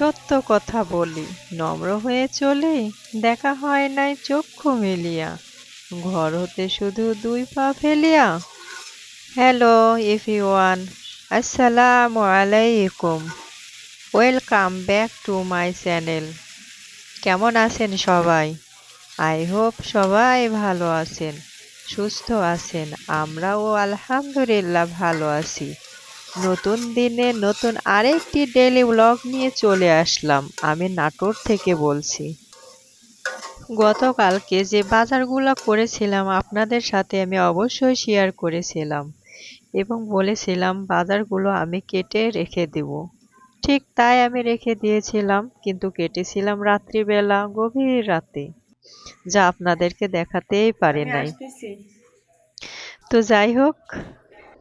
সত্য কথা বলি, নম্র হয়ে চলে, দেখা হয় নাই চক্ষু মেলিয়া। ঘর হতে শুধু দুই পা ফেলিয়া হ্যালো এভরিওয়ান আসসালামু আলাইকুম welcome back to my channel কেমন আছেন সবাই? আই হোপ সবাই ভালো আছেন, সুস্থ আছেন, আমরাও আলহামদুলিল্লাহ ভালো আছি। নতুন দিনে নতুন আরেকটি ডেলি ব্লগ নিয়ে চলে আসলাম। আমি নাটোর থেকে বলছি। গতকালকে যে বাজারগুলো করেছিলাম আপনাদের সাথে আমি অবশ্যই শেয়ার করেছিলাম এবং বলেছিলাম বাজারগুলো আমি কেটে রেখে দেব। ঠিক তাই আমি রেখে দিয়েছিলাম কিন্তু কেটেছিলাম রাত্রিবেলা গভীর রাতে। যা আপনাদেরকে দেখাতেই পারে নাই। তো যাই হোক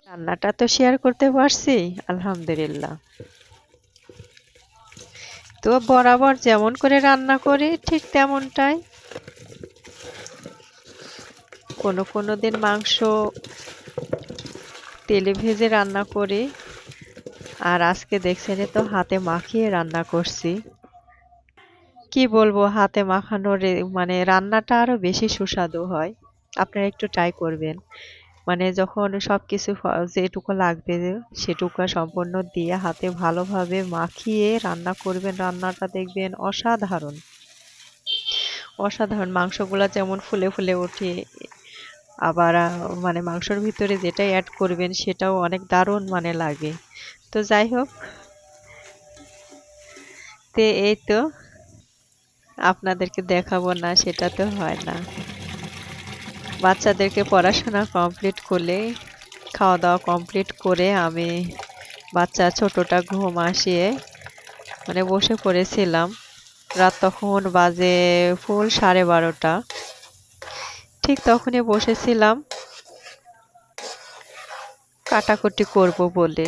রান্নাটা তো শেয়ার করতে পারছি, আলহামদুলিল্লাহ। তো বরাবর যেমন করে রান্না করি, ঠিক তেমনটাই। কোনো কোনো দিন মাংস তেলে ভেজে রান্না করি, আর আজকে দেখছেন তো হাতে মাখিয়ে রান্না করছি। কি বলব, হাতে মাখানোর মানে রান্নাটা আরও বেশি সুস্বাদু হয়। আপনারা একটু ট্রাই করবেন। মানে যখন সব কিছু যেটুকু লাগবে সেটুকু সম্পূর্ণ দিয়ে হাতে ভালোভাবে মাখিয়ে রান্না করবেন। রান্নাটা দেখবেন অসাধারণ। অসাধারণ। মাংসগুলো যেমন ফুলে ফুলে ওঠে, আবার মানে মাংসর ভিতরে যেটা অ্যাড করবেন সেটাও অনেক দারুণ মানে লাগে। তো যাই হোক, তে এই তো। আপনাদেরকে দেখাবো না, সেটা তো হয় না। বাচ্চাদেরকে পড়াশোনা কমপ্লিট করলে খাওয়া দাওয়া কমপ্লিট করে আমি বাচ্চা ছোটটা ঘুম আসিয়ে মানে বসে পড়েছিলাম। রাত তখন বাজে ফুল সাড়ে বারোটা। ঠিক তখনই বসেছিলাম। কাটাকুটি করব বলে।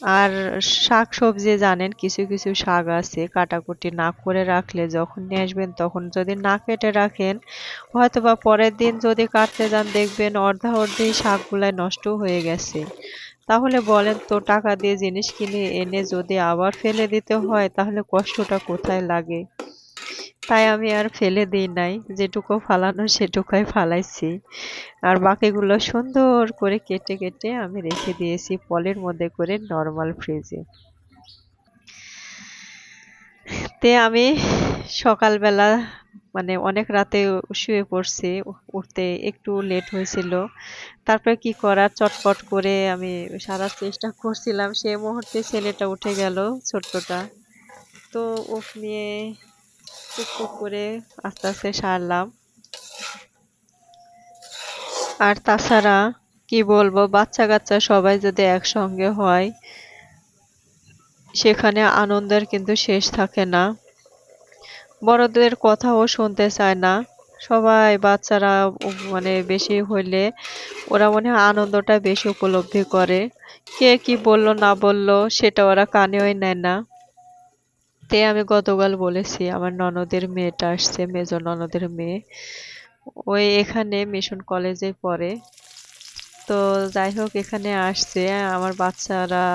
আর শাক সবজি জানেন, কিছু কিছু শাক আছে কাটাকুটি না করে রাখলে যখন নিয়ে আসবেন তখন যদি না কেটে রাখেন হয়তো বা পরের দিন যদি কাটতে যান দেখবেন অর্ধা অর্ধেই শাকগুলাই নষ্ট হয়ে গেছে। তাহলে বলেন তো, টাকা দিয়ে জিনিস কিনে এনে যদি আবার ফেলে দিতে হয়, তাহলে কষ্টটা কোথায় লাগে? তাই আমি আর ফেলে দিই নাই। যেটুকু ফালানো সেটুকুই ফালাইছি। আর বাকিগুলো সুন্দর করে কেটে কেটে আমি রেখে দিয়েছি পলের মধ্যে করে নর্মাল ফ্রিজে। তে আমি সকালবেলা মানে অনেক রাতে শুয়ে পড়ছি, উঠতে একটু লেট হয়েছিল। তারপরে কি করার চটপট করে আমি সারার চেষ্টা করছিলাম। সে মুহূর্তে ছেলেটা উঠে গেল ছোট্টটা। তো ওফ নিয়ে টুকটুক করে আস্তে আস্তে সারলাম। আর তাছাড়া কি বলব বাচ্চা কাচ্চা সবাই যদি একসঙ্গে হয়, সেখানে আনন্দের কিন্তু শেষ থাকে না। বড়দের কথাও শুনতে চায় না। সবাই বাচ্চারা মানে বেশি হইলে ওরা মনে হয় আনন্দটা বেশি উপলব্ধি করে। কে কি বলল না বলল, সেটা ওরা কানেও নেয় না। তে আমি গতকাল বলেছি, আমার ননদের মেয়েটা আসছে, মেজ ননদের মেয়ে। ওই এখানে মিশন কলেজে পড়ে। তো যাই হোক, এখানে আসছে। আমার বাচ্চারা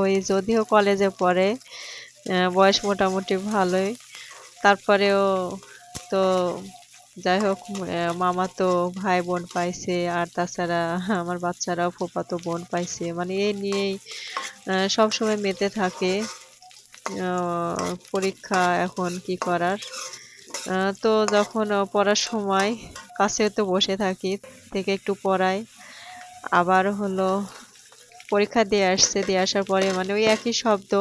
ওই যদিও কলেজে পড়ে বয়স মোটামুটি ভালোই। তারপরেও তো যাই হোক মামা তো ভাই বোন পাইছে, আর তাছাড়া আমার বাচ্চারাও ফুপাতো বোন পাইছে। মানে এই নিয়েই সবসময় মেতে থাকে। পরীক্ষা এখন কি করার? তো যখন পড়ার সময় কাছে তো বসে থাকি, থেকে একটু পড়াই। আবার হলো পরীক্ষা দিয়ে আসছে, দিয়ে আসার পরে মানে ওই একই শব্দ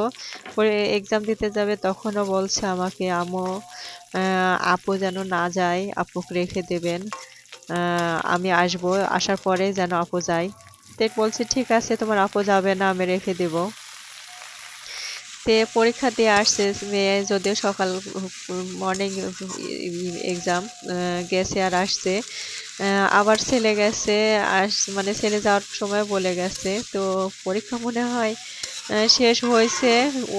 এক্সাম দিতে যাবে তখনও বলছে আমাকে আমো আপু যেন না যায়, আপুকে রেখে দেবেন। আমি আসব। আসার পরে যেন আপু যাই তো বলছে, ঠিক আছে, তোমার আপু যাবে না, আমি রেখে দেবো। তে পরীক্ষা দিয়ে আসছে মেয়ে যদিও সকাল মর্নিং এক্সাম গেছে আর আসছে। আবার ছেলে গেছে, আস মানে ছেলে যাওয়ার সময় বলে গেছে। তো পরীক্ষা মনে হয় শেষ হয়েছে।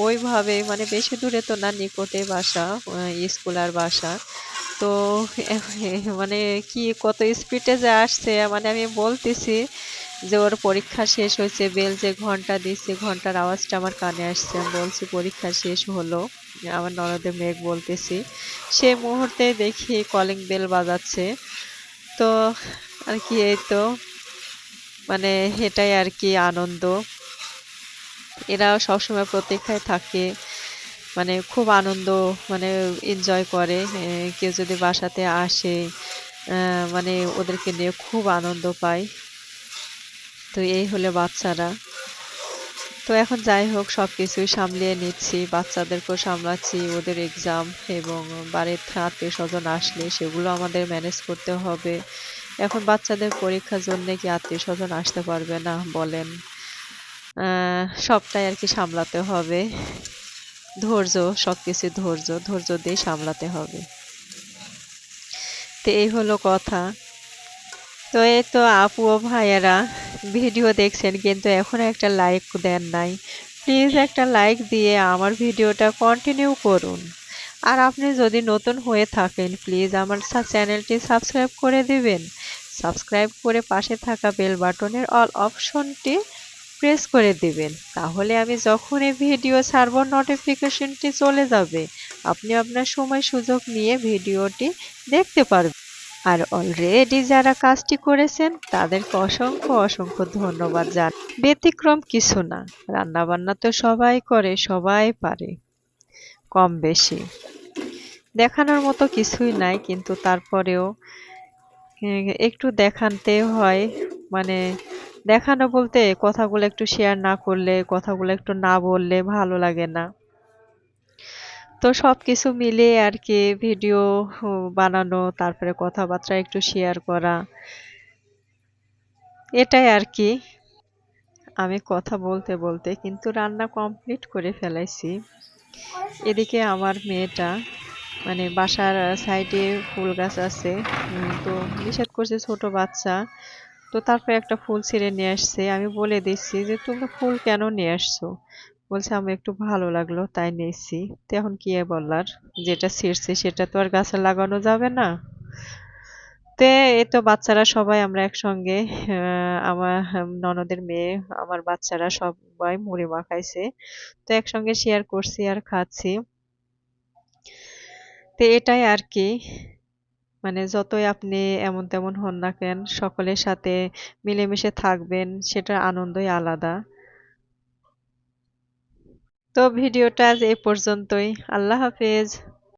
ওইভাবে মানে বেশি দূরে তো না, নিকটে বাসা স্কুল আর বাসা। তো মানে কি, কত স্পিডে যে আসছে মানে আমি বলতেছি যে ওর পরীক্ষা শেষ হয়েছে, বেল যে ঘণ্টা দিচ্ছে, ঘণ্টার আওয়াজটা আমার কানে আসছে। বলছি, পরীক্ষা শেষ হলো। আমার ননদের মেঘ বলতেছি। সেই মুহূর্তে দেখি কলিং বেল বাজাচ্ছে। তো আর কি এই তো মানে এটাই আর কি আনন্দ। এরা সবসময় প্রতীক্ষায় থাকে মানে খুব আনন্দ মানে এনজয় করে। কেউ যদি বাসাতে আসে মানে ওদেরকে নিয়ে খুব আনন্দ পায়। তো এই হলে বাচ্চারা। তো এখন যাই হোক সব কিছুই সামলিয়ে নিচ্ছি। বাচ্চাদেরকেও সামলাচ্ছি ওদের এক্সাম এবং বাড়ির আত্মীয় স্বজন আসলে সেগুলো আমাদের ম্যানেজ করতে হবে। এখন বাচ্চাদের পরীক্ষার জন্য কি আত্মীয় স্বজন আসতে পারবে না বলেন। সবটাই আর কি সামলাতে হবে। ধৈর্য, সবকিছু ধৈর্য। ধৈর্য দিয়ে সামলাতে হবে। তো এই হলো কথা। তো এই তো আপু ও ভাইয়েরা, ভিডিও দেখছেন কিন্তু এখনও একটা লাইক দেন নাই। প্লিজ একটা লাইক দিয়ে আমার ভিডিওটা কন্টিনিউ করুন। আর আপনি যদি নতুন হয়ে থাকেন প্লিজ আমার চ্যানেলটি সাবস্ক্রাইব করে দিবেন। সাবস্ক্রাইব করে পাশে থাকা বেল বাটনের অল অপশনটি প্রেস করে দিবেন। তাহলে আমি যখনই ভিডিও ছাড়ব নোটিফিকেশনটি চলে যাবে। আপনি আপনার সময় সুযোগ নিয়ে ভিডিওটি দেখতে পারবেন। আর অলরেডি যারা কাজটি করেছেন, তাদেরকে অসংখ্য অসংখ্য ধন্যবাদ জান ব্যতিক্রম কিছু না, রান্নাবান্না তো সবাই করে, সবাই পারে, কম বেশি। দেখানোর মতো কিছুই নাই, কিন্তু তারপরেও একটু দেখানতে হয় মানে দেখানো বলতে কথাগুলো একটু শেয়ার না করলে, কথাগুলো একটু না বললে ভালো লাগে না। তো সব কিছু মিলিয়ে আর কি ভিডিও বানানো, তারপরে কথাবার্তা একটু শেয়ার করা। এটাই আর কি আমি কথা বলতে বলতে কিন্তু রান্না কমপ্লিট করে ফেলাইছি। এদিকে আমার মেয়েটা মানে বাসার সাইডে ফুল গাছ আছে তো নিষেধ করছে ছোট বাচ্চা। তো তারপরে একটা ফুল ছিঁড়ে নিয়ে আসছে। আমি বলে দিচ্ছি যে তুমি ফুল কেন নিয়ে আসছো? বলছে, আমার একটু ভালো লাগল, তাই নিয়েছি। তো এখন কি বলার? যেটা ছিঁড়ছে সেটা তো আর গাছে লাগানো যাবে না। তে এই তো বাচ্চারা সবাই আমরা একসঙ্গে আমার ননদের মেয়ে, আমার বাচ্চারা সবাই মুড়ি মাখাইছে। তো একসঙ্গে শেয়ার করছি আর খাচ্ছি। তো এটাই আর কি মানে যতই আপনি এমন তেমন হন না কেন, সকলের সাথে মিলেমিশে থাকবেন, সেটার আনন্দই আলাদা। তো ভিডিওটা আজ এই পর্যন্তই। আল্লাহ হাফেজ।